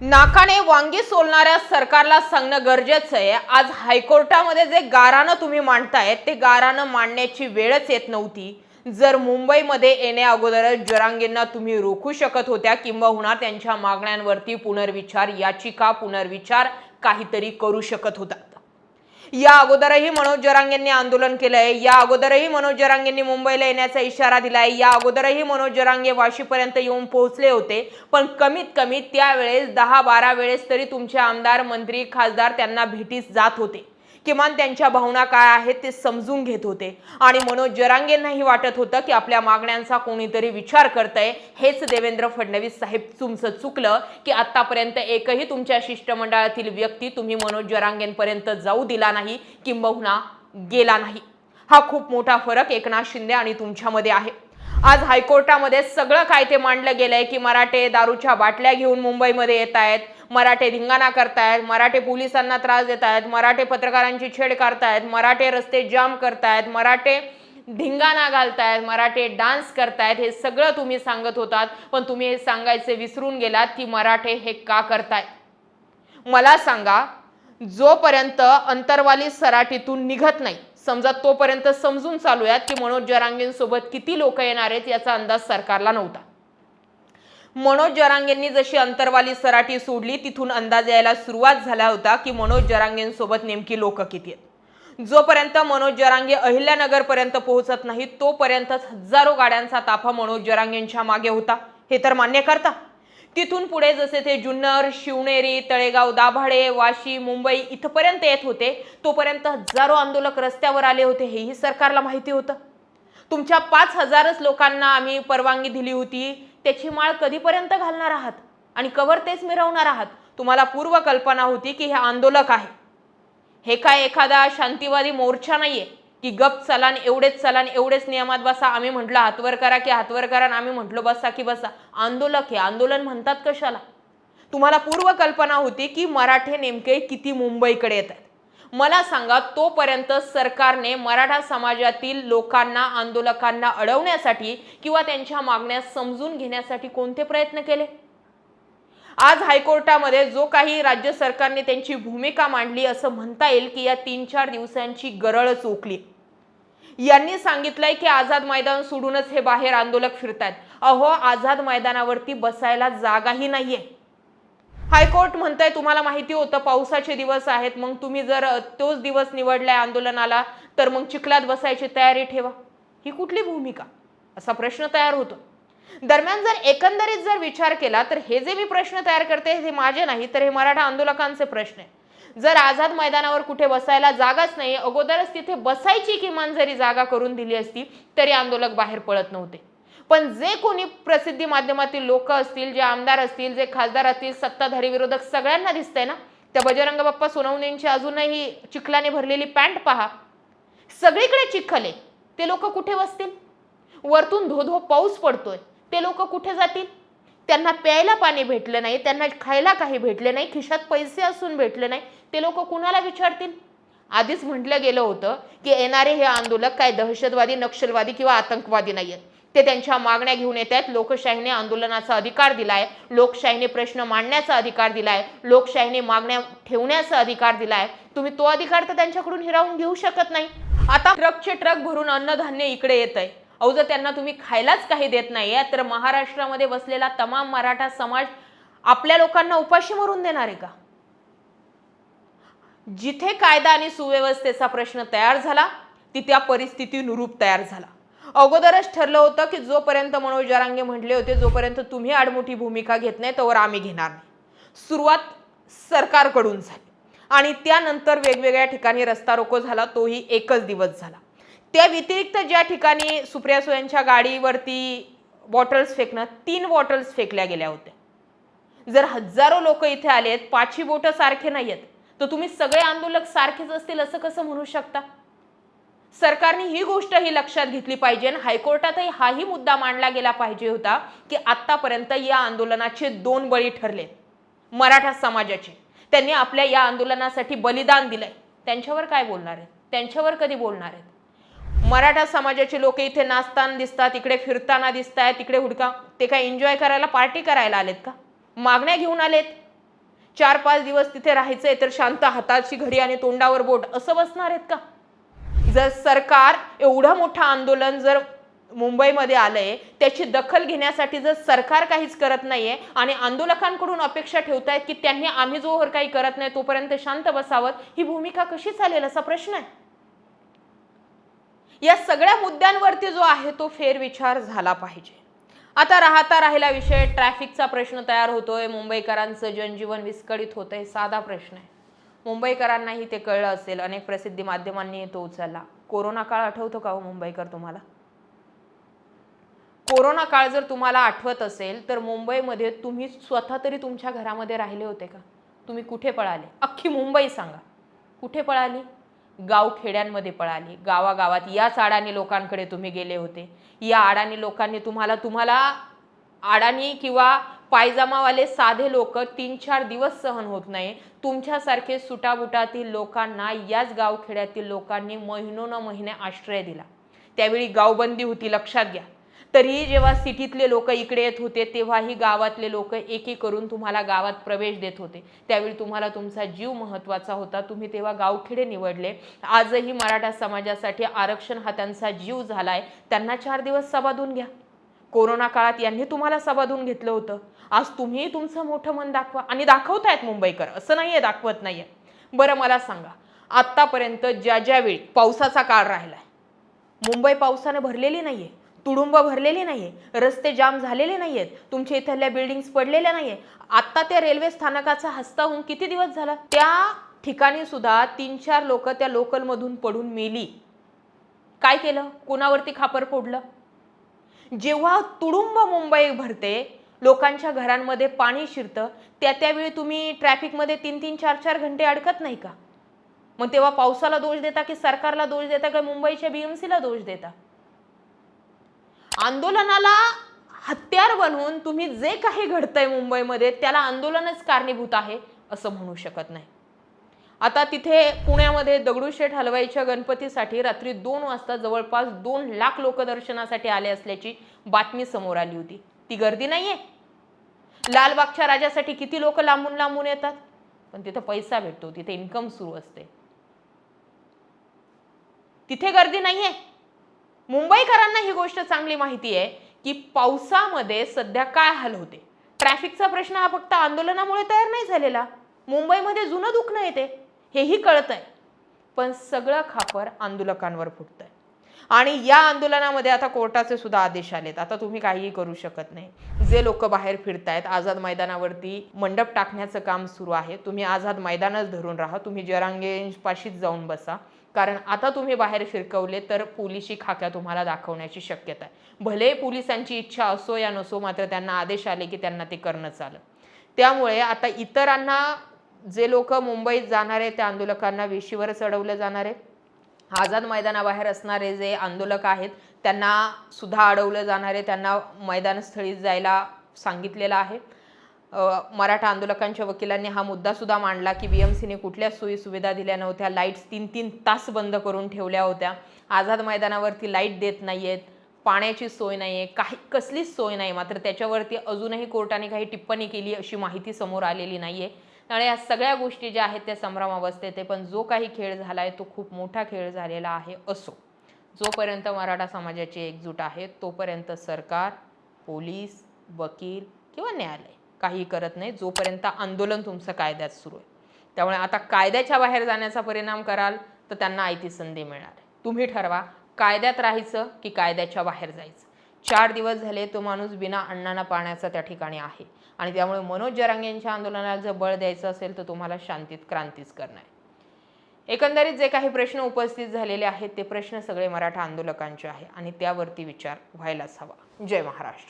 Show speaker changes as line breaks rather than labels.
नाकाने वांगी सोलणाऱ्या सरकारला सांगणं गरजेचं आहे. आज हायकोर्टामध्ये जे गारानं तुम्ही मांडताय ते गारानं मांडण्याची वेळच येत नव्हती. जर मुंबईमध्ये येण्या अगोदरच जरांगेंना तुम्ही रोखू शकत होत्या किंबहुना त्यांच्या मागण्यांवरती पुनर्विचार याचिका पुनर्विचार काहीतरी करू शकत होता. या अगोदरही मनोज जरांगेंनी आंदोलन केलंय. या अगोदरही मनोज जरांगेंनी मुंबईला येण्याचा इशारा दिलाय. या अगोदरही मनोज जरांगे वाशीपर्यंत येऊन पोहोचले होते. पण कमीत कमी त्यावेळेस दहा बारा वेळेस तरी तुमचे आमदार मंत्री खासदार त्यांना भेटीस जात होते. किमान त्यांच्या भावना काय आहेत ते समजून घेत होते. आणि मनोज जरांगेंनाही वाटत होतं की आपल्या मागण्यांचा कोणीतरी विचार करतंय. हेच देवेंद्र फडणवीस साहेब तुमचं चुकलं की आतापर्यंत एकही तुमच्या शिष्टमंडळातील व्यक्ती तुम्ही मनोज जरांगेंपर्यंत जाऊ दिला नाही किंबहुना गेला नाही. हा खूप मोठा फरक एकनाथ शिंदे आणि तुमच्यामध्ये आहे. आज हायकोर्टामध्ये सगळं काय ते मांडलं गेलंय की मराठे दारूच्या बाटल्या घेऊन मुंबईमध्ये येत आहेत मराठे धिंगाणा करतायत मराठे पोलिसांना त्रास देत आहेत मराठे पत्रकारांची छेड काढतायत मराठे रस्ते जाम करतायत मराठे धिंगाणा घालतायत मराठे डान्स करतायत हे सगळं तुम्ही सांगत होतात पण तुम्ही हे सांगायचे विसरून गेलात की मराठे हे का करतायत? मला सांगा जोपर्यंत अंतरवाली सराटीतून निघत नाही समजा तोपर्यंत समजून चालूयात की मनोज जरांगेंसोबत किती लोक येणार आहेत याचा अंदाज सरकारला नव्हता. मनोज जरांगेंनी जशी अंतरवाली सराटी सोडली तिथून अंदाज यायला सुरुवात झाला होता की मनोज जरांगेंसोबत नेमकी लोक किती आहेत. जोपर्यंत मनोज जरांगे अहिल्यानगरपर्यंत पोहोचत नाही तोपर्यंतच हजारो गाड्यांचा ताफा मनोज जरांगेंच्या मागे होता. हे तर मान्य करता. तिथून पुढे जसे ते जुन्नर शिवनेरी तळेगाव दाभाडे वाशी मुंबई इथपर्यंत येत होते तोपर्यंत हजारो आंदोलक रस्त्यावर आले होते हेही सरकारला माहिती होतं. तुमच्या पाच हजारच लोकांना आम्ही परवानगी दिली होती त्याची माळ कधीपर्यंत घालणार आहात? आणि कवर तेच मिरवणार आहात? तुम्हाला पूर्व कल्पना होती की हे आंदोलक आहे. हे काय एखादा शांतीवादी मोर्चा नाहीये? की गप चलान एवढेच चलान एवढेच नियमात बसा. आम्ही म्हटलं हातवर करा की हातवर करा आणि आम्ही म्हटलो बसा की बसा. आंदोलक हे आंदोलन म्हणतात कशाला? तुम्हाला पूर्व कल्पना होती की मराठे नेमके किती मुंबईकडे येतात. मला सांगा तोपर्यंत सरकारने मराठा समाजातील लोकांना आंदोलकांना अडवण्यासाठी किंवा त्यांच्या मागण्या समजून घेण्यासाठी कोणते प्रयत्न केले? आज हायकोर्टामध्ये जो काही राज्य सरकारने त्यांची भूमिका मांडली असं म्हणता येईल की या तीन चार दिवसांची गरळ चोकली यांनी सांगितलंय की आझाद मैदान सोडूनच हे बाहेर आंदोलक फिरतायत. अहो आझाद मैदानावरती बसायला जागाही नाहीये. हायकोर्ट म्हणताय तुम्हाला माहिती होतं पावसाचे दिवस आहेत. मग तुम्ही जर तोच दिवस निवडलाय आंदोलनाला तर मग चिखलात बसायची तयारी ठेवा. ही कुठली भूमिका? असा प्रश्न तयार होतो. दरम्यान जर एकंदरीत जर विचार केला तर हे जे मी प्रश्न तयार करते हे माझे नाही तर हे मराठा आंदोलकांचे प्रश्न आहे. जर आझाद मैदानावर कुठे बसायला जागाच नाही अगोदरच तिथे बसायची किमान जरी जागा करून दिली असती तरी आंदोलक बाहेर पडत नव्हते. पण जे कोणी प्रसिद्धी माध्यमातील लोक असतील जे आमदार असतील जे खासदार असतील सत्ताधारी विरोधक सगळ्यांना दिसतंय ना त्या बजरंग बाप्पा सोनवणेंची अजूनही चिखलाने भरलेली पॅन्ट पहा. सगळीकडे चिखल आहे. ते लोक कुठे बसतील? वरतून धो धो पाऊस पडतोय. ते लोक कुठे जातील? त्यांना प्यायला पाणी भेटलं नाही त्यांना खायला काही भेटले नाही खिशात पैसे असून भेटले नाही ते लोक कुणाला विचारतील? आधीच म्हटलं गेलं होतं की येणारे हे आंदोलक काय दहशतवादी नक्षलवादी किंवा आतंकवादी नाही आहेत. ते त्यांच्या मागण्या घेऊन येत आहेत. लोकशाहीने आंदोलनाचा अधिकार दिलाय. लोकशाहीने प्रश्न मांडण्याचा अधिकार दिलाय. लोकशाहीने मागण्या ठेवण्याचा अधिकार दिलाय. तुम्ही तो अधिकार तर त्यांच्याकडून हिरावून घेऊ शकत नाही. आता ट्रकचे ट्रक भरून अन्नधान्य इकडे येत आहे अहो जर त्यांना तुम्ही खायलाच काही देत नाहीये तर महाराष्ट्रामध्ये बसलेला तमाम मराठा समाज आपल्या लोकांना उपाशी मरून देणार आहे का? जिथे कायदा आणि सुव्यवस्थेचा प्रश्न तयार झाला तिथे परिस्थितीनुरूप तयार झाला. अगोदरच ठरलं होतं की जोपर्यंत मनोज जरांगे म्हटले होते जोपर्यंत तुम्ही आडमोठी भूमिका घेत नाही तोवर आम्ही घेणार नाही. सुरुवात सरकारकडून झाली. आणि त्यानंतर वेगवेगळ्या ठिकाणी रस्ता रोको झाला तोही एकच दिवस झाला. त्या व्यतिरिक्त ज्या ठिकाणी सुप्रिया सुयांच्या गाडीवरती बॉटल्स फेकणं तीन बॉटल्स फेकल्या गेल्या होत्या. जर हजारो लोक इथे आलेत पाचही बोटं सारखे नाही आहेत तर तुम्ही सगळे आंदोलक सारखेच असतील असं कसं म्हणू शकता? सरकारने ही गोष्ट ही लक्षात घेतली पाहिजे आणि हायकोर्टातही हाही मुद्दा मांडला गेला पाहिजे होता की आत्तापर्यंत या आंदोलनाचे दोन बळी ठरले. मराठा समाजाचे. त्यांनी आपल्या या आंदोलनासाठी बलिदान दिलंय. त्यांच्यावर काय बोलणार आहेत? त्यांच्यावर कधी बोलणार आहेत? मराठा समाजाचे लोक इथे नाचताना दिसतात इकडे फिरताना दिसत आहेत तिकडे हुडका. ते काय एन्जॉय करायला पार्टी करायला आलेत का? मागण्या घेऊन आलेत. चार पाच दिवस तिथे राहायचंय तर शांत हाताची घडी आणि तोंडावर बोट. असं बसणार आहेत का? जर सरकार एवढं मोठं आंदोलन जर मुंबईमध्ये आलंय त्याची दखल घेण्यासाठी जर सरकार काहीच करत नाहीये आणि आंदोलकांकडून अपेक्षा ठेवतायत की त्यांनी आम्ही जोवर काही करत नाही तोपर्यंत शांत बसावं ही भूमिका कशी चालेल असा प्रश्न आहे. या सगळ्या मुद्द्यांवरती जो आहे तो फेरविचार झाला पाहिजे. आता राहता राहिला विषय ट्रॅफिकचा प्रश्न तयार होतोय मुंबईकरांचं जनजीवन विस्कळीत होतंय साधा प्रश्न आहे. मुंबईकरांनाही ते कळलं असेल अनेक प्रसिद्धी माध्यमांनी तो उचलला. कोरोना काळ आठवतो का हो मुंबईकर तुम्हाला? कोरोना काळ जर तुम्हाला आठवत असेल तर मुंबईमध्ये तुम्ही स्वतः तरी तुमच्या घरामध्ये राहिले होते का? तुम्ही कुठे पळाले? अख्खी मुंबई सांगा. कुठे पळाली? गावखेड्यांमध्ये पळाली. गावागावात याच अडाणी लोकांकडे तुम्ही गेले होते. या अडाणी लोकांनी तुम्हाला तुम्हाला अडाणी किंवा पायजमावाले साधे लोक तीन चार दिवस सहन होत नाही. तुमच्यासारखे सुटाबुटातील लोकांना याच गावखेड्यातील लोकांनी महिनोन महिने आश्रय दिला. त्यावेळी गावबंदी होती लक्षात घ्या. तरीही जेव्हा सिटीतले लोक इकडे येत होते तेव्हाही गावातले लोक एकी करून तुम्हाला गावात प्रवेश देत होते. त्यावेळी तुम्हाला तुमचा जीव महत्त्वाचा होता. तुम्ही तेव्हा गावखेडे निवडले. आजही मराठा समाजासाठी आरक्षण हा त्यांचा जीव झालाय. त्यांना चार दिवस सभाधून घ्या. कोरोना काळात यांनी तुम्हाला सभाधून घेतलं होतं. आज तुम्ही तुमचं मोठं मन दाखवा. आणि दाखवतायत मुंबईकर. असं नाही आहे दाखवत नाही आहे बरं मला सांगा. आत्तापर्यंत ज्या ज्यावेळी पावसाचा काळ राहिला आहे मुंबई पावसानं भरलेली नाही आहे तुडुंब भरलेली नाहीये रस्ते जाम झालेले नाही आहेत तुमच्या इथल्या बिल्डिंग्स पडलेल्या नाही आता त्या रेल्वे स्थानकाचा हस्ता होऊन किती दिवस झाला? त्या ठिकाणी सुद्धा तीन चार लोक त्या लोकलमधून पडून मेली. काय केलं? कोणावरती खापर फोडलं? जेव्हा तुडुंब मुंबई भरते लोकांच्या घरांमध्ये पाणी शिरतं त्या त्यावेळी तुम्ही ट्रॅफिकमध्ये तीन तीन चार चार घंटे अडकत नाही का? मग तेव्हा पावसाला दोष देता की सरकारला दोष देता का मुंबईच्या बीएमसीला दोष देता? आंदोलनाला हत्यार बनवून तुम्ही जे काही घडतंय मुंबईमध्ये त्याला आंदोलनच कारणीभूत आहे असं म्हणू शकत नाही. आता तिथे पुण्यामध्ये दगडूशेठ हलवाईच्या गणपतीसाठी रात्री दोन वाजता जवळपास दोन लाख लोक दर्शनासाठी आले असल्याची बातमी समोर आली होती. ती गर्दी नाहीये. लालबागच्या राजासाठी किती लोक लांबून लांबून येतात? पण तिथं पैसा भेटतो तिथे इन्कम सुरू असते. तिथे गर्दी नाहीये. मुंबईकरांना ही गोष्ट चांगली माहिती आहे की पावसामध्ये सध्या काय हाल होते? ट्रॅफिकचा प्रश्न हा फक्त आंदोलनामुळे तयार नाही झालेला. मुंबईमध्ये जुनं दुखणं येते हेही कळत आहे पण सगळं खापर आंदोलकांवर फुटतंय. आणि या आंदोलनामध्ये आता कोर्टाचे सुद्धा आदेश आलेत. आता तुम्ही काहीही करू शकत नाही. जे लोक बाहेर फिरतायत आझाद मैदानावरती मंडप टाकण्याचं काम सुरू आहे. तुम्ही आझाद मैदानच धरून राहा. तुम्ही जरांगेपाशीच जाऊन बसा. कारण आता तुम्ही बाहेर फिरकवले तर पोलिशी खाक्या तुम्हाला दाखवण्याची शक्यता आहे. भले पोलिसांची इच्छा असो या नसो मात्र त्यांना आदेश आले की त्यांना ते करणंच आलं त्यामुळे आता इतरांना जे लोक मुंबईत जाणारे त्या आंदोलकांना वेशीवर चढवलं जाणार आहे. आझाद मैदानाबाहेर असणारे जे आंदोलक आहेत त्यांना सुद्धा अडवलं जाणार आहे. त्यांना मैदानस्थळी जायला सांगितलेलं आहे. मराठा आंदोलकांच्या वकिलांनी हा मुद्दासुद्धा मांडला की बी एम सीने कुठल्या सोयी सुविधा दिल्या नव्हत्या लाईट्स तीन तीन तास बंद करून ठेवल्या होत्या. आझाद मैदानावरती लाइट देत नाही आहेत पाण्याची सोय नाही आहे काही कसलीच सोय नाही. मात्र त्याच्यावरती अजूनही कोर्टाने काही टिप्पणी केली अशी माहिती समोर आलेली नाही आहे त्यामुळे या सगळ्या गोष्टी ज्या आहेत त्या संभ्रम अवस्थेत आहे पण जो काही खेळ झाला आहे तो खूप मोठा खेळ झालेला आहे असो. जोपर्यंत मराठा समाजाची एकजूट आहे तोपर्यंत सरकार पोलीस वकील किंवा न्यायालय काही करत नाही. जोपर्यंत आंदोलन तुमचं कायद्यात सुरू आहे. त्यामुळे आता कायद्याच्या बाहेर जाण्याचा परिणाम कराल तर त्यांना आयती संधी मिळणार तुम्ही ठरवा कायद्यात राहायचं की कायद्याच्या बाहेर जायचं? चार दिवस झाले तो माणूस बिना अण्णांना पाण्याचा त्या ठिकाणी आहे. आणि त्यामुळे मनोज जरांग यांच्या आंदोलनाला जर बळ द्यायचं असेल तर तुम्हाला शांतीत क्रांतीच करणं आहे. एकंदरीत जे काही प्रश्न उपस्थित झालेले आहेत ते प्रश्न सगळे मराठा आंदोलकांचे आहे आणि त्यावरती विचार व्हायलाच हवा. जय महाराष्ट्र.